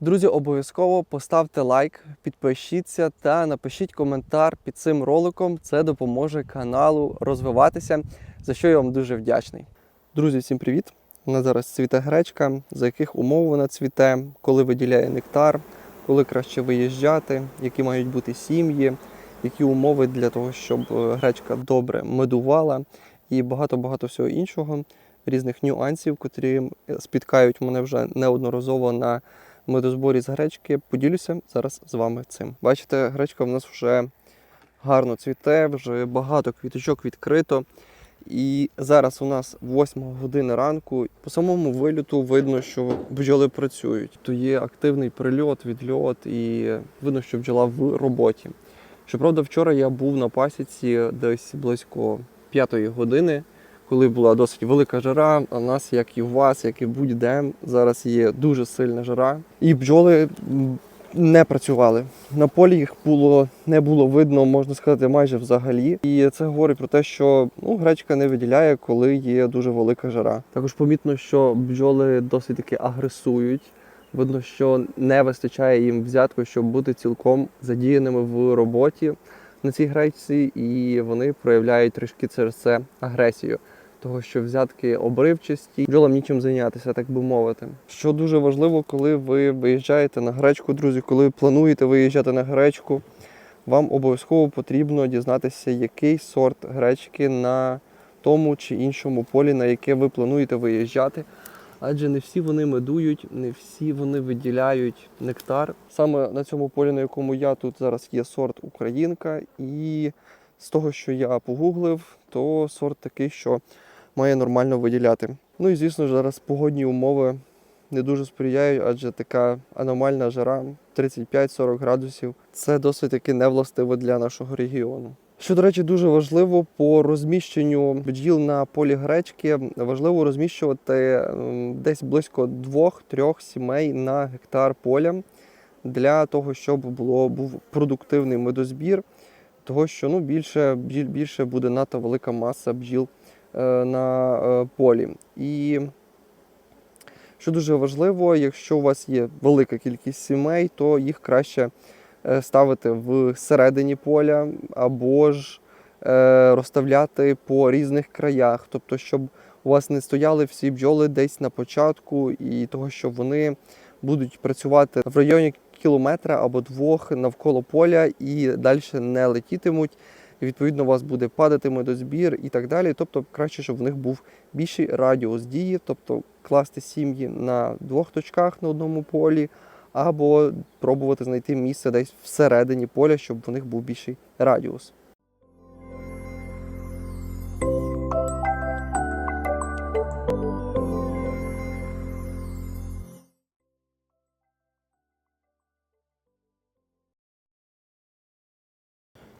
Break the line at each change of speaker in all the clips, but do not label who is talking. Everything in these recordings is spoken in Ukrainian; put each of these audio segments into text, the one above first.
Друзі, обов'язково поставте лайк, підпишіться та напишіть коментар під цим роликом. Це допоможе каналу розвиватися, за що я вам дуже вдячний. Друзі, всім привіт! У нас зараз цвіте гречка, за яких умов вона цвіте, коли виділяє нектар, коли краще виїжджати, які мають бути сім'ї, які умови для того, щоб е, гречка добре медувала і багато-багато всього іншого, різних нюансів, котрі спіткають мене вже неодноразово на медозборі з гречки. Поділюся зараз з вами цим. Бачите, гречка в нас вже гарно цвіте, вже багато квіточок відкрито. І зараз у нас 8 година ранку. По самому виліту видно, що бджоли працюють. То є активний прильот, відльот, і видно, що бджола в роботі. Щоправда, вчора я був на пасіці десь близько 5 години, коли була досить велика жара. У нас, як і у вас, як і будь-де, зараз є дуже сильна жара. І бджоли не працювали. На полі їх було не було видно, можна сказати, майже взагалі. І це говорить про те, що ну, гречка не виділяє, коли є дуже велика жара. Також помітно, що бджоли досить таки агресують. Видно, що не вистачає їм взятку, щоб бути цілком задіяними в роботі на цій гречці, і вони проявляють трішки через це агресію. Того, що взятки обривчасті, бджолам нічим зайнятися, так би мовити. Що дуже важливо, коли ви виїжджаєте на гречку, друзі, коли плануєте виїжджати на гречку, вам обов'язково потрібно дізнатися, який сорт гречки на тому чи іншому полі, на яке ви плануєте виїжджати. Адже не всі вони медують, не всі вони виділяють нектар. Саме на цьому полі, на якому я тут зараз є сорт Українка, і з того, що я погуглив, то сорт такий, що має нормально виділяти. Ну і звісно ж, зараз погодні умови не дуже сприяють, адже така аномальна жара 35-40 градусів. Це досить таки невластиво для нашого регіону. Що, до речі, дуже важливо по розміщенню бджіл на полі гречки, важливо розміщувати десь близько двох-трьох сімей на гектар поля для того, щоб було був продуктивний медозбір, того що ну, більше більше буде надто велика маса бджіл на е, полі. І що дуже важливо, якщо у вас є велика кількість сімей, то їх краще е, ставити в середині поля або ж е, розставляти по різних краях, тобто, щоб у вас не стояли всі бджоли десь на початку, і того, що вони будуть працювати в районі кілометра або двох навколо поля і далі не летітимуть. І відповідно у вас буде падати медозбір і так далі. Тобто краще, щоб в них був більший радіус дії, тобто класти сім'ї на двох точках на одному полі, або пробувати знайти місце десь всередині поля, щоб в них був більший радіус.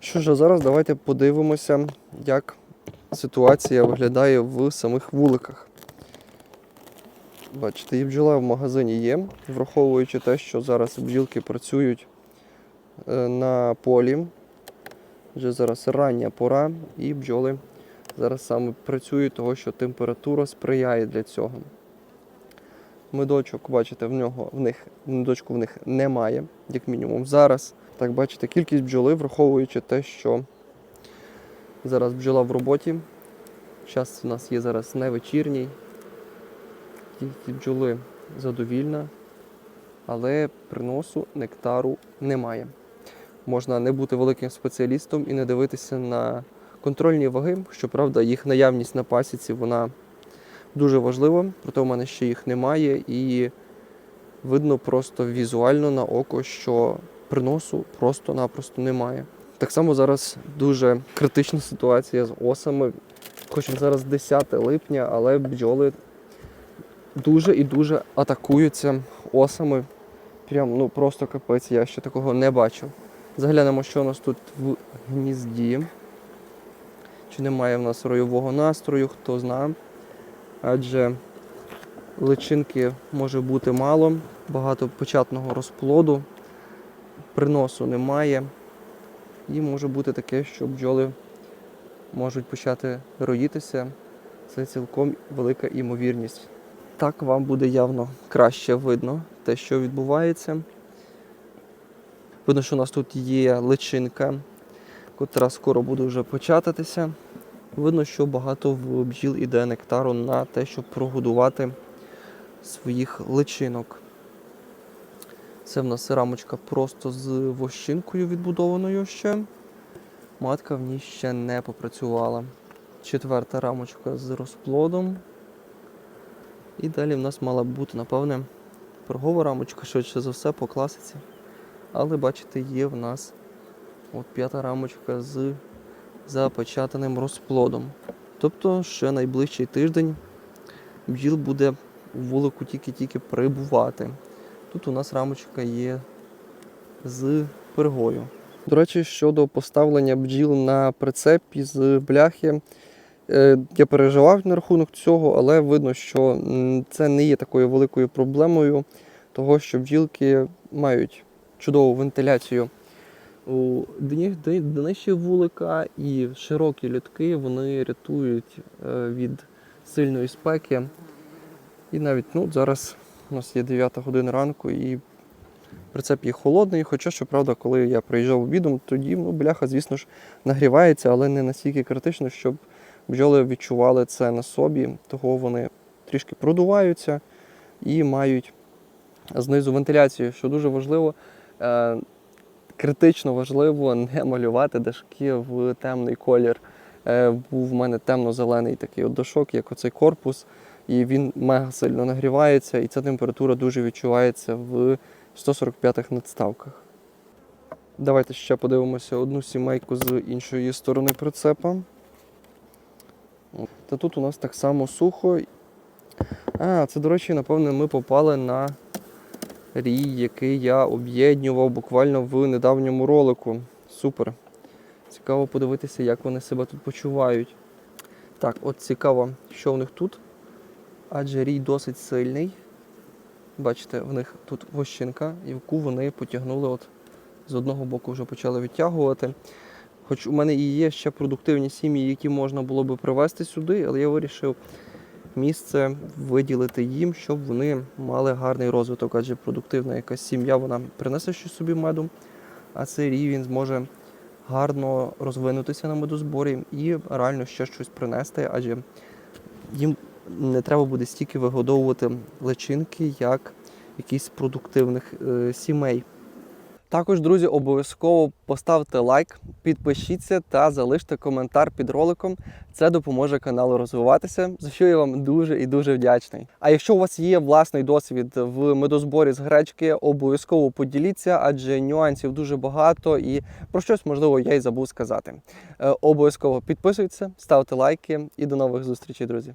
Що ж, а зараз давайте подивимося, як ситуація виглядає в самих вуликах. Бачите, і бджола в магазині є, враховуючи те, що зараз бджілки працюють е, на полі. Вже зараз рання пора, і бджоли зараз саме працюють, того що температура сприяє для цього. Медочок, бачите, в нього в них медочку в них немає, як мінімум. Зараз, так бачите, кількість бджоли, враховуючи те, що зараз бджола в роботі. Час у нас є зараз не вечірній. Кількість бджоли задовільна, але приносу нектару немає. Можна не бути великим спеціалістом і не дивитися на контрольні ваги. Щоправда, їх наявність на пасіці вона дуже важлива, проте у мене ще їх немає, і видно просто візуально на око, що приносу просто-напросто немає. Так само зараз дуже критична ситуація з осами. Хоч зараз 10 липня, але бджоли дуже і дуже атакуються осами. Прям ну просто капець, я ще такого не бачив. Заглянемо, що у нас тут в гнізді. Чи немає в нас ройового настрою, хто знає. Адже личинки може бути мало, багато початного розплоду, приносу немає. І може бути таке, що бджоли можуть почати роїтися. Це цілком велика імовірність. Так вам буде явно краще видно те, що відбувається. Видно, що у нас тут є личинка, котра скоро буде вже почататися. Видно, що багато в бджіл іде нектару на те, щоб прогодувати своїх личинок. Це в нас рамочка просто з вощинкою відбудованою ще. Матка в ній ще не попрацювала. Четверта рамочка з розплодом. І далі в нас мала б бути, напевне, торгова рамочка, швидше за все, по класиці. Але бачите, є в нас от п'ята рамочка з запечатаним розплодом. Тобто ще найближчий тиждень бджіл буде у вулику тільки-тільки прибувати. Тут у нас рамочка є з пергою. До речі, щодо поставлення бджіл на прицепі з бляхи, е, я переживав на рахунок цього, але видно, що це не є такою великою проблемою, того що бджілки мають чудову вентиляцію у днищі вулика і широкі літки вони рятують е, від сильної спеки. І навіть ну, зараз у нас є 9 година ранку і прицеп є холодний. Хоча, щоправда, коли я приїжджав обідом, тоді ну, бляха, звісно ж, нагрівається, але не настільки критично, щоб бджоли відчували це на собі. Того вони трішки продуваються і мають знизу вентиляцію, що дуже важливо. Е, критично важливо не малювати дашки в темний колір. Е, був в мене темно-зелений такий от дашок, як оцей корпус, і він мега сильно нагрівається, і ця температура дуже відчувається в 145-х надставках. Давайте ще подивимося одну сімейку з іншої сторони прицепа. Та тут у нас так само сухо. А, це, до речі, напевне, ми попали на рій, який я об'єднував буквально в недавньому ролику. Супер. Цікаво подивитися, як вони себе тут почувають. Так, от цікаво, що в них тут. Адже рій досить сильний. Бачите, в них тут вощинка, яку вони потягнули от з одного боку вже почали відтягувати. Хоч у мене і є ще продуктивні сім'ї, які можна було би привезти сюди, але я вирішив місце виділити їм, щоб вони мали гарний розвиток, адже продуктивна якась сім'я вона принесе щось собі меду, а цей рій він зможе гарно розвинутися на медозборі і реально ще щось принести, адже їм не треба буде стільки вигодовувати личинки, як якісь продуктивних е, сімей. Також, друзі, обов'язково поставте лайк, підпишіться та залиште коментар під роликом. Це допоможе каналу розвиватися, за що я вам дуже і дуже вдячний. А якщо у вас є власний досвід в медозборі з гречки, обов'язково поділіться, адже нюансів дуже багато і про щось можливо я й забув сказати. Е, Обов'язково підписуйтеся, ставте лайки і до нових зустрічей, друзі.